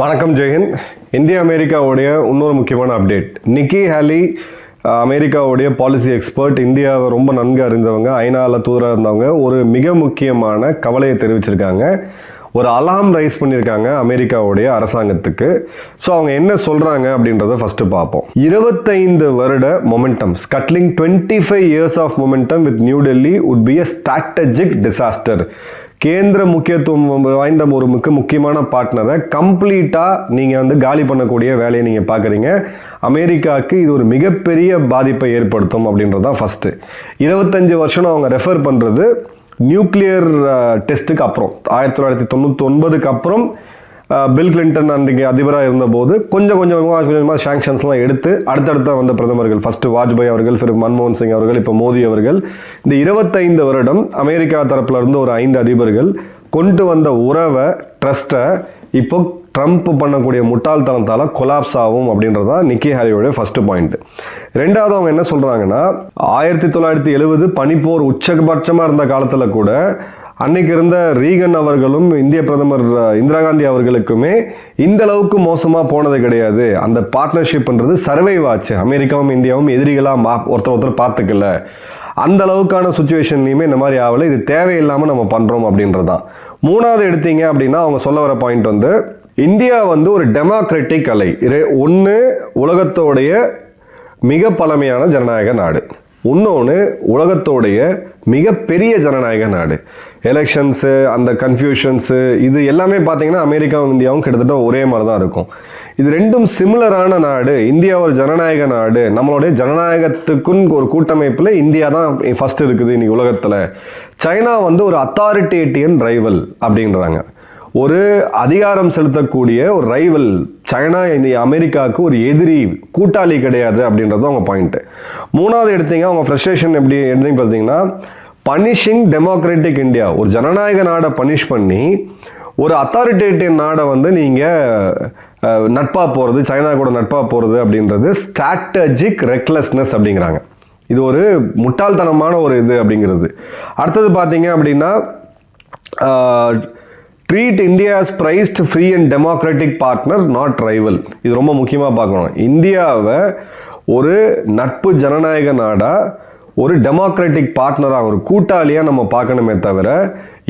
வணக்கம் ஜெயஹிந்த் இந்திய அமெரிக்காவுடைய இன்னொரு முக்கியமான அப்டேட். நிக்கி ஹாலி அமெரிக்காவுடைய பாலிசி எக்ஸ்பர்ட் இந்தியாவை ரொம்ப நன்கு அறிந்தவங்க ஐநாவில் தூதராக இருந்தவங்க ஒரு மிக முக்கியமான கவலையை தெரிவிச்சிருக்காங்க. ஒரு அலாம் ரைஸ் பண்ணியிருக்காங்க அமெரிக்காவுடைய அரசாங்கத்துக்கு. ஸோ அவங்க என்ன சொல்கிறாங்க அப்படின்றத ஃபஸ்ட்டு பார்ப்போம். இருபத்தைந்து வருட momentum scuttling twenty five years of momentum with New Delhi would be a strategic disaster கேந்திர முக்கியத்துவம் வாய்ந்த ஒரு மிக முக்கியமான பார்ட்னரை கம்ப்ளீட்டாக நீங்கள் வந்து காலி பண்ணக்கூடிய வேலையை நீங்கள் பார்க்குறீங்க. அமெரிக்காவுக்கு இது ஒரு மிகப்பெரிய பாதிப்பை ஏற்படுத்தும் அப்படின்றது தான் ஃபஸ்ட்டு இருபத்தஞ்சு வருஷம் அவங்க ரெஃபர் பண்ணுறது நியூக்ளியர் டெஸ்ட்டுக்கு அப்புறம். ஆயிரத்தி தொள்ளாயிரத்தி தொண்ணூற்றி ஒன்பதுக்கு அப்புறம் பில் கிளின்டன் அன்றைக்கு அதிபராக இருந்தபோது கொஞ்சம் கொஞ்சம் கொஞ்சமாக கொஞ்சமாக சாங்ஷன்ஸ்லாம் எடுத்து அடுத்தடுத்த வந்த பிரதமர்கள் ஃபஸ்ட்டு வாஜ்பாய் அவர்கள் பிறகு மன்மோகன் சிங் அவர்கள் இப்போ மோடி அவர்கள் இந்த இருபத்தைந்து வருடம் அமெரிக்கா தரப்பில் இருந்து ஒரு ஐந்து அதிபர்கள் கொண்டு வந்த உறவை ட்ரஸ்ட்டை இப்போ ட்ரம்ப் பண்ணக்கூடிய முட்டாள்தனத்தால் கொலாப்ஸ் ஆகும் அப்படின்றது தான் நிக்கி ஹாரியோட ஃபஸ்ட்டு பாயிண்ட் ரெண்டாவது அவங்க என்ன சொல்கிறாங்கன்னா ஆயிரத்தி தொள்ளாயிரத்தி எழுபது பனிப்போர் உச்சபட்சமாக இருந்த காலத்தில் கூட அன்னைக்கு இருந்த ரீகன் அவர்களும் இந்திய பிரதமர் இந்திரா காந்தி அவர்களுக்குமே இந்த அளவுக்கு மோசமாக போனது கிடையாது. அந்த பார்ட்னர்ஷிப்ன்றது சர்வைவ் ஆச்சு. அமெரிக்காவும் இந்தியாவும் எதிரிகளாக மா ஒருத்தர் ஒருத்தர் பார்த்துக்கல. அந்த அளவுக்கான சுச்சுவேஷன்லையுமே இந்த மாதிரி ஆகலை. இது தேவையில்லாமல் நம்ம பண்ணுறோம் அப்படின்றதான் மூணாவது எடுத்தீங்க அப்படின்னா அவங்க சொல்ல வர பாயிண்ட் வந்து இந்தியா வந்து ஒரு டெமோக்ராட்டிக் அலை. ஒன்று உலகத்தோடைய மிக பழமையான ஜனநாயக நாடு. இன்னொன்று உலகத்தோடைய மிகப்பெரிய ஜனநாயக நாடு. எலெக்ஷன்ஸு அந்த கன்ஃபியூஷன்ஸு இது எல்லாமே பார்த்தீங்கன்னா அமெரிக்காவும் இந்தியாவும் கிட்டத்தட்ட ஒரே மாதிரி தான் இருக்கும். இது ரெண்டும் சிமிலரான நாடு. இந்தியா ஒரு ஜனநாயக நாடு. நம்மளுடைய ஜனநாயகத்துக்குன்னு ஒரு கூட்டமைப்பில் இந்தியா தான் ஃபஸ்ட் இருக்குது இன்னைக்கு உலகத்தில். சைனா வந்து ஒரு அத்தாரிட்டேட்டியன் ரைவல் அப்படின்றாங்க. ஒரு அதிகாரம் செலுத்தக்கூடிய ஒரு ரைவல் சைனா இந்த அமெரிக்காவுக்கு ஒரு எதிரி கூட்டாளி கிடையாது அப்படின்றது அவங்க பாயிண்ட்டு மூணாவது எடுத்தீங்க அவங்க ஃப்ரஸ்ட்ரேஷன் எப்படி எடுத்தீங்க பார்த்தீங்கன்னா பனிஷிங் டெமோக்ராட்டிக் இந்தியா ஒரு ஜனநாயக நாடை பனிஷ் பண்ணி ஒரு அத்தாரிட்டேட்டிவ் நாடை வந்து நீங்கள் நட்பாக போகிறது சைனா கூட நட்பாக போகிறது அப்படின்றது ஸ்ட்ராட்டஜிக் ரெக்லெஸ்னஸ் அப்படிங்கிறாங்க. இது ஒரு முட்டாள்தனமான ஒரு இது அப்படிங்கிறது. அடுத்தது பார்த்தீங்க அப்படின்னா treat India's prized free and democratic partner not rival இது ரொம்ப முக்கியமாக பார்க்கணும். இந்தியாவை ஒரு நட்பு ஜனநாயக நாடாக ஒரு டெமோக்ராட்டிக் பார்ட்னராக ஒரு கூட்டாளியாக நம்ம பார்க்கணுமே தவிர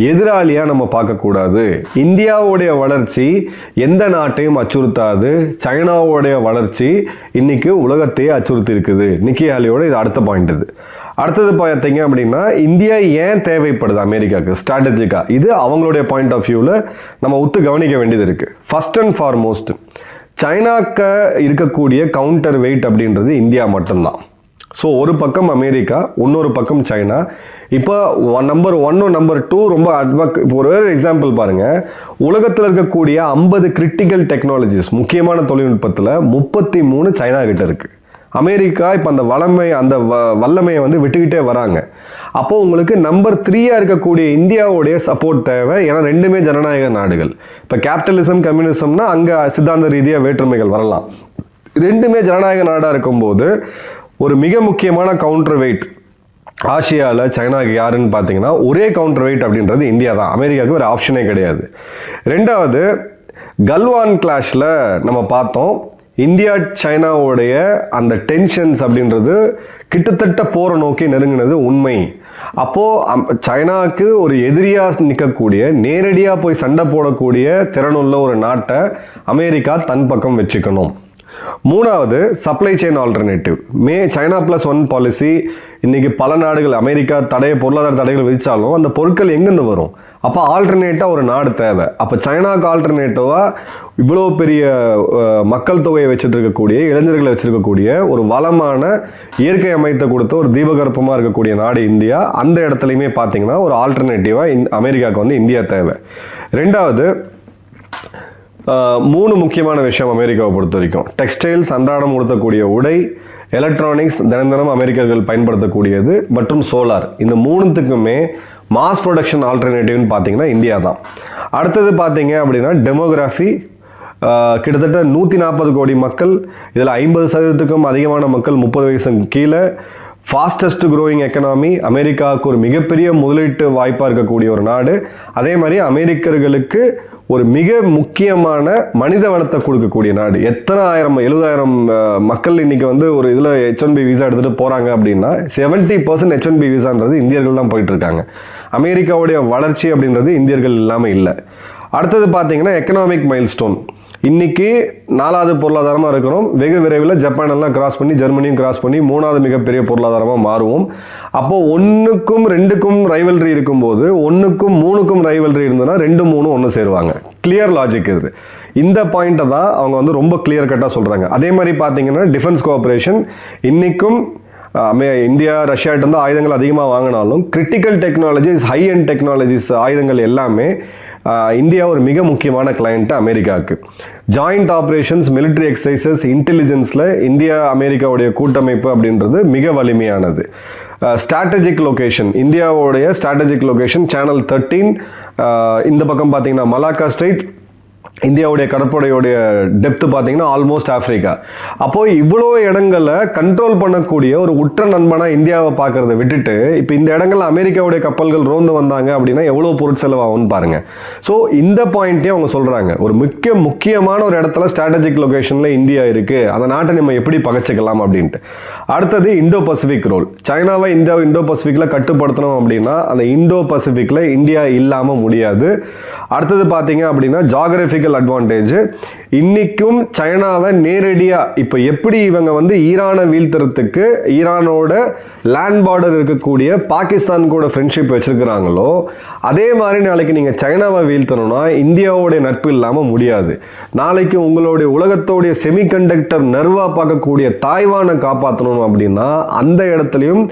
எதிராளியாக நம்ம பார்க்கக்கூடாது. இந்தியாவுடைய வளர்ச்சி எந்த நாட்டையும் அச்சுறுத்தாது. சைனாவுடைய வளர்ச்சி இன்னைக்கு உலகத்தையே அச்சுறுத்தி இருக்குது நிக்கி ஹாலியோட இது அடுத்த பாயிண்ட் இது. அடுத்தது பார்த்தீங்க அப்படின்னா இந்தியா ஏன் தேவைப்படுது அமெரிக்காவுக்கு ஸ்ட்ராட்டஜிக்காக இது அவங்களுடைய பாயிண்ட் ஆஃப் வியூவில் நம்ம ஒத்து கவனிக்க வேண்டியது இருக்குது ஃபஸ்ட் அண்ட் ஃபார்மோஸ்ட் சைனாக்க இருக்கக்கூடிய கவுண்டர் வெயிட் அப்படின்றது இந்தியா மட்டும்தான். ஸோ ஒரு பக்கம் அமெரிக்கா இன்னொரு பக்கம் சைனா. இப்போ ஒன் நம்பர் ஒன்னும் நம்பர் டூ ரொம்ப அட்வக் இப்போ ஒரு எக்ஸாம்பிள் பாருங்கள் உலகத்தில் இருக்கக்கூடிய ஐம்பது கிரிட்டிக்கல் டெக்னாலஜிஸ் முக்கியமான தொழில்நுட்பத்தில் முப்பத்தி மூணு சைனா கிட்ட இருக்குது அமெரிக்கா இப்போ அந்த வளமை அந்த வ வல்லமையை வந்து விட்டுக்கிட்டே வராங்க. அப்போ உங்களுக்கு நம்பர் த்ரீயாக இருக்கக்கூடிய இந்தியாவுடைய சப்போர்ட் தேவை. ஏன்னா ரெண்டுமே ஜனநாயக நாடுகள். இப்போ கேபிட்டலிசம் கம்யூனிசம்னா அங்கே சித்தாந்த ரீதியாக வேற்றுமைகள் வரலாம். ரெண்டுமே ஜனநாயக நாடாக இருக்கும்போது ஒரு மிக முக்கியமான கவுண்டர் வெயிட் ஆசியாவில் சைனாக்கு யாருன்னு பார்த்தீங்கன்னா ஒரே கவுண்டர் வெயிட் அப்படின்றது இந்தியா தான். அமெரிக்காவுக்கு ஒரு ஆப்ஷனே கிடையாது. ரெண்டாவது கல்வான் கிளாஷில் நம்ம பார்த்தோம் இந்தியா சைனாவுடைய அந்த டென்ஷன்ஸ் அப்படின்றது கிட்டத்தட்ட போரை நோக்கி நெருங்கினது உண்மை. அப்போது சைனாவுக்கு ஒரு எதிரியாக நிற்கக்கூடிய நேரடியாக போய் சண்டை போடக்கூடிய திறனுள்ள ஒரு நாட்டை அமெரிக்கா தன் பக்கம் வச்சுக்கணும். மூணாவது சப்ளை செயின் ஆல்டர்னேட்டிவ் மே சைனா ப்ளஸ் ஒன் பாலிசி இன்றைக்கி பல நாடுகள் அமெரிக்கா தடைய பொருளாதார தடைகள் விதித்தாலும் அந்த பொருட்கள் எங்கேருந்து வரும்? அப்போ ஆல்டர்னேட்டாக ஒரு நாடு தேவை. அப்போ சைனாக்கு ஆல்டர்னேட்டிவாக இவ்வளோ பெரிய மக்கள் தொகையை வச்சுட்டுருக்கக்கூடிய இளைஞர்களை வச்சுருக்கக்கூடிய ஒரு வளமான இயற்கை அமைத்த கொடுத்த ஒரு தீபகற்பமாக இருக்கக்கூடிய நாடு இந்தியா. அந்த இடத்துலையுமே பார்த்தீங்கன்னா ஒரு ஆல்டர்னேட்டிவாக அமெரிக்காவுக்கு வந்து இந்தியா தேவை. ரெண்டாவது மூணு முக்கியமான விஷயம் அமெரிக்காவை பொறுத்த வரைக்கும். டெக்ஸ்டைல்ஸ் அன்றாடம் உடுத்தக்கூடிய உடை எலக்ட்ரானிக்ஸ் தினம் தினம் அமெரிக்கர்கள் பயன்படுத்தக்கூடியது மற்றும் சோலார் இந்த மூணுத்துக்குமே மாஸ் ப்ரொடக்ஷன் ஆல்டர்னேட்டிவ்னு பார்த்தீங்கன்னா இந்தியா தான். அடுத்தது பார்த்தீங்க அப்படின்னா டெமோகிராஃபி கிட்டத்தட்ட நூற்றி நாற்பது கோடி மக்கள் இதில் ஐம்பது சதவீதத்துக்கும் அதிகமான மக்கள் முப்பது வயசு கீழே. ஃபாஸ்டஸ்ட் க்ரோயிங் எக்கனாமி அமெரிக்காவுக்கு ஒரு மிகப்பெரிய முதலீட்டு வாய்ப்பாக இருக்கக்கூடிய ஒரு நாடு. அதே மாதிரி அமெரிக்கர்களுக்கு ஒரு மிக முக்கியமான மனித வளத்தை கொடுக்கக்கூடிய நாடு. எத்தனை ஆயிரம் எழுபதாயிரம் மக்கள் இன்னைக்கு வந்து ஒரு இதில் ஹெச் ஒன் பி விசா எடுத்துகிட்டு போகிறாங்க அப்படின்னா seventy percent H one B விசான்றது இந்தியர்கள் தான் போயிட்டு இருக்காங்க அமெரிக்காவுடைய வளர்ச்சி அப்படின்றது இந்தியர்கள் இல்லாமல் இல்லை. அடுத்தது பார்த்தீங்கன்னா எக்கனாமிக் மைல்ஸ்டோன் இன்னைக்கு நாலாவது பொருளாதாரமாக இருக்கிறோம். வெகு விரைவில் ஜப்பான் எல்லாம் கிராஸ் பண்ணி ஜெர்மனியும் கிராஸ் பண்ணி மூணாவது மிகப்பெரிய பொருளாதாரமாக மாறுவோம். அப்போது ஒன்றுக்கும் ரெண்டுக்கும் ரைவல்ரி இருக்கும்போது ஒன்றுக்கும் மூணுக்கும் ரைவல்ரி இருந்ததுன்னா ரெண்டு மூணு ஒன்று சேருவாங்க. கிளியர் லாஜிக் இது. இந்த பாயிண்ட்டை தான் அவங்க வந்து ரொம்ப கிளியர் கட்டாக சொல்கிறாங்க அதே மாதிரி பார்த்தீங்கன்னா டிஃபென்ஸ் கோஆப்ரேஷன் இன்றைக்கும் அமே இந்தியா ரஷ்யாட்டிருந்து ஆயுதங்கள் அதிகமாக வாங்கினாலும் critical technologies high end technologies ஆயுதங்கள் எல்லாமே இந்தியா ஒரு மிக முக்கியமான கிளையண்ட்டு அமெரிக்காவுக்கு. ஜாயிண்ட் ஆப்ரேஷன்ஸ் மிலிட்ரி எக்ஸசைசஸ் இன்டெலிஜென்ஸில் இந்தியா அமெரிக்காவுடைய கூட்டமைப்பு அப்படின்றது மிக வலிமையானது. ஸ்ட்ராட்டஜிக் லொகேஷன் இந்தியாவுடைய ஸ்ட்ராட்டஜிக் லொகேஷன் சேனல் தேர்ட்டீன் இந்த பக்கம் பார்த்தீங்கன்னா மலாக்கா ஸ்ட்ரீட் இந்தியாவுடைய கடற்படையுடைய டெப்த்து பார்த்தீங்கன்னா ஆல்மோஸ்ட் ஆஃப்ரிக்கா அப்போது இவ்வளோ இடங்களை கண்ட்ரோல் பண்ணக்கூடிய ஒரு உற்ற நண்பனாக இந்தியாவை பார்க்குறத விட்டுட்டு இப்போ இந்த இடங்களில் அமெரிக்காவுடைய கப்பல்கள் ரோந்து வந்தாங்க அப்படின்னா எவ்வளோ பொருட்செலவாகும்னு பாருங்கள் ஸோ இந்த பாயிண்ட்டையும் அவங்க சொல்கிறாங்க ஒரு முக்கிய முக்கியமான ஒரு இடத்துல ஸ்ட்ராட்டஜிக் லொக்கேஷனில் இந்தியா இருக்குது அந்த நாட்டை நம்ம எப்படி பகைச்சிக்கலாம் அப்படின்ட்டு. அடுத்தது இந்தோ பசிபிக் ரோல் சைனாவை இந்தியா இந்தோ பசிபிக்கில் கட்டுப்படுத்தணும் அப்படின்னா அந்த இந்தோ பசிபிக்கில் இந்தியா இல்லாமல் முடியாது. அடுத்தது பார்த்தீங்க அப்படின்னா ஜாகிரபிக்கல் அட்வான்டேஜ் இன்னைக்கும் சைனாவை நேரடியாக இப்போ எப்படி இவங்க வந்து ஈரானை வீழ்த்துறதுக்கு ஈரானோட லேண்ட் பார்டர் இருக்கக்கூடிய பாகிஸ்தான் கூட ஃப்ரெண்ட்ஷிப் வச்சுருக்கிறாங்களோ அதே மாதிரி நாளைக்கு நீங்கள் சைனாவை வீழ்த்தணும்னா இந்தியாவோடைய நட்பு இல்லாமல் முடியாது. நாளைக்கு உங்களுடைய உலகத்தோடைய செமிகண்டக்டர் நர்வாக பார்க்கக்கூடிய தாய்வானை காப்பாற்றணும் அப்படின்னா அந்த இடத்துலையும்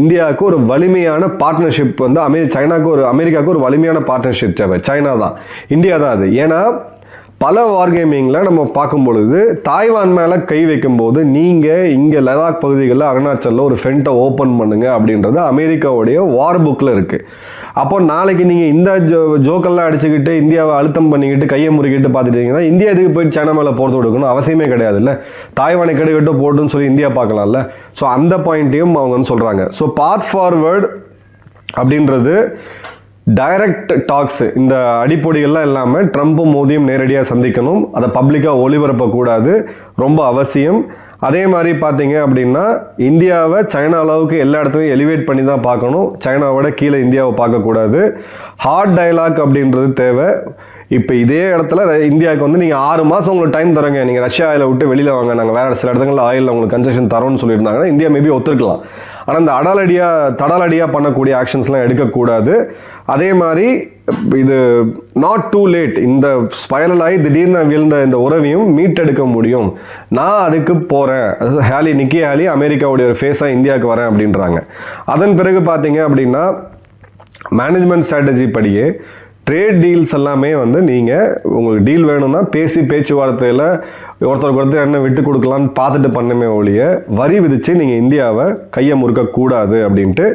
இந்தியாவுக்கு ஒரு வலிமையான பார்ட்னர்ஷிப் வந்து அமெரி சைனாக்கு ஒரு அமெரிக்காவுக்கு ஒரு வலிமையான பார்ட்னர்ஷிப் தேவை. சைனா தான். இந்தியா தான் அது. ஏன்னா பல வார் கேமிங்கில் நம்ம பார்க்கும் பொழுது தாய்வான் மேலே கை வைக்கும்போது நீங்கள் இங்கே லடாக் பகுதிகளில் அருணாச்சலில் ஒரு ஃப்ரெண்ட்டை ஓப்பன் பண்ணுங்கள் அப்படின்றது அமெரிக்காவுடைய வார் புக்கில் இருக்குது அப்போ நாளைக்கு நீங்கள் இந்த ஜோ ஜோக்கெல்லாம் அடிச்சுக்கிட்டு இந்தியாவை அழுத்தம் பண்ணிக்கிட்டு கையை முறுக்கிட்டு பார்த்துட்டீங்கன்னா இந்தியா இதுக்கு போயிட்டு சைனா மேலே போகிறது கொடுக்கணும் அவசியமே கிடையாதுல்ல. தாய்வானை கெடுக்கட்டு போட்டுன்னு சொல்லி இந்தியா பார்க்கலாம்ல. ஸோ அந்த பாயிண்ட்டையும் அவங்க வந்து சொல்கிறாங்க ஸோ பாத் ஃபார்வேர்டு அப்படின்றது டைரக்ட் டாக்ஸ் இந்த அடிப்பொடிகள்லாம் இல்லாமல் ட்ரம்ப்பும் மோதியும் நேரடியாக சந்திக்கணும். அதை பப்ளிக்காக ஒளிபரப்பக்கூடாது. ரொம்ப அவசியம். அதே மாதிரி பார்த்தீங்க அப்படின்னா இந்தியாவை சைனா அளவுக்கு எல்லா இடத்துலையும் எலிவேட் பண்ணி தான் பார்க்கணும். சைனாவோட கீழே இந்தியாவை பார்க்கக்கூடாது. ஹார்ட் டயலாக் அப்படின்றது தேவை. இப்போ இதே இடத்துல இந்தியாவுக்கு வந்து நீங்கள் ஆறு மாதம் உங்களுக்கு டைம் தரங்க நீங்கள் ரஷ்யா ஆயில் விட்டு வெளியில் வாங்க. நாங்கள் வேறு சில இடத்துல ஆயில் உங்களுக்கு கன்செஷன் தரோம்னு சொல்லியிருந்தாங்கன்னா இந்தியா மேபி ஒத்துருக்கலாம். ஆனால் இந்த அடாலடியாக தடாலடியாக பண்ணக்கூடிய ஆக்ஷன்ஸ்லாம் எடுக்கக்கூடாது. அதே மாதிரி இது நாட் டூ லேட் இந்த ஸ்பைரல் ஆகி திடீர்னு வீழ்ந்த இந்த உறவையும் மீட்டெடுக்க முடியும். நான் அதுக்கு போகிறேன் அதாவது ஹேலி நிக்கி ஹேலி அமெரிக்காவுடைய ஒரு ஃபேஸாக இந்தியாவுக்கு வரேன் அப்படின்றாங்க. அதன் பிறகு பார்த்தீங்க அப்படின்னா மேனேஜ்மெண்ட் ஸ்ட்ராட்டஜி படியே ட்ரேட் டீல்ஸ் எல்லாமே வந்து நீங்கள் உங்களுக்கு டீல் வேணும்னா பேசி பேச்சுவார்த்தையில் ஒருத்தருக்கு ஒருத்தர் என்ன விட்டு கொடுக்கலான்னு பார்த்துட்டு பண்ணுமே ஒழிய வரி விதித்து நீங்கள் இந்தியாவை கையை முறுக்கக்கூடாது அப்படின்ட்டு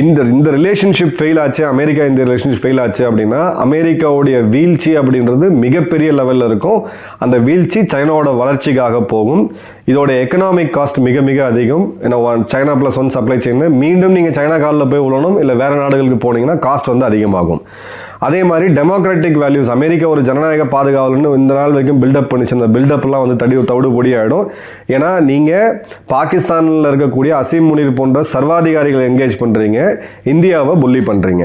இந்த இந்த ரிலேஷன்ஷிப் ஃபெயில் ஆச்சு அமெரிக்கா இந்த ரிலேஷன்ஷிப் ஃபெயில் ஆச்சு அப்படின்னா அமெரிக்காவுடைய வீழ்ச்சி அப்படின்றது மிகப்பெரிய லெவலில் இருக்கும். அந்த வீழ்ச்சி சைனாவோட வளர்ச்சிக்காக போகும். இதோட எக்கனாமிக் காஸ்ட் மிக மிக அதிகம். ஏன்னா one China plus one supply chain மீண்டும் நீங்கள் சைனா காலில் போய் விழணும் இல்லை வேறு நாடுகளுக்கு போனீங்கன்னா காஸ்ட் வந்து அதிகமாகும். அதே மாதிரி டெமோக்ராட்டிக் வேல்யூஸ் அமெரிக்கா ஒரு ஜனநாயக பாதுகாவலன்னு இந்த நாள் வரைக்கும் பில்டப் பண்ணிச்சு. அந்த பில்டப்லாம் வந்து தடி தவிடு பொடி ஆகிடும் ஏன்னா நீங்கள் பாகிஸ்தானில் இருக்கக்கூடிய அசீம் முனிர் போன்ற சர்வாதிகாரிகளை என்கேஜ் பண்ணுறீங்க இந்தியாவை புள்ளி பண்ணுறீங்க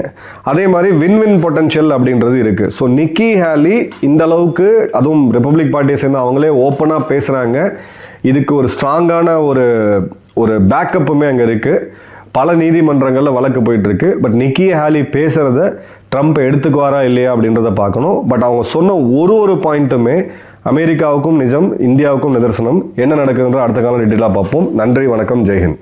அதே மாதிரி வின் வின் பொட்டன்ஷியல் அப்படின்றது இருக்குது ஸோ நிக்கி ஹேலி இந்த அளவுக்கு அதுவும் ரிப்பப்ளிக் பார்ட்டியை சேர்ந்து அவங்களே ஓப்பனாக பேசுகிறாங்க இதுக்கு ஒரு ஸ்ட்ராங்கான ஒரு ஒரு பேக்கப்புமே அங்கே இருக்குது பல நீதிமன்றங்களில் வழக்கு போயிட்டுருக்கு. பட் நிக்கி ஹாலி பேசுகிறத ட்ரம்ப் எடுத்துக்குவாரா இல்லையா அப்படின்றத பார்க்கணும். பட் அவங்க சொன்ன ஒரு ஒரு பாயிண்ட்டுமே அமெரிக்காவுக்கும் நிஜம் இந்தியாவுக்கும் நிதர்சனம். என்ன நடக்குதுன்ற அடுத்த காலம் டீட்டெயிலாக பார்ப்போம். நன்றி வணக்கம் ஜெய்ஹிந்த்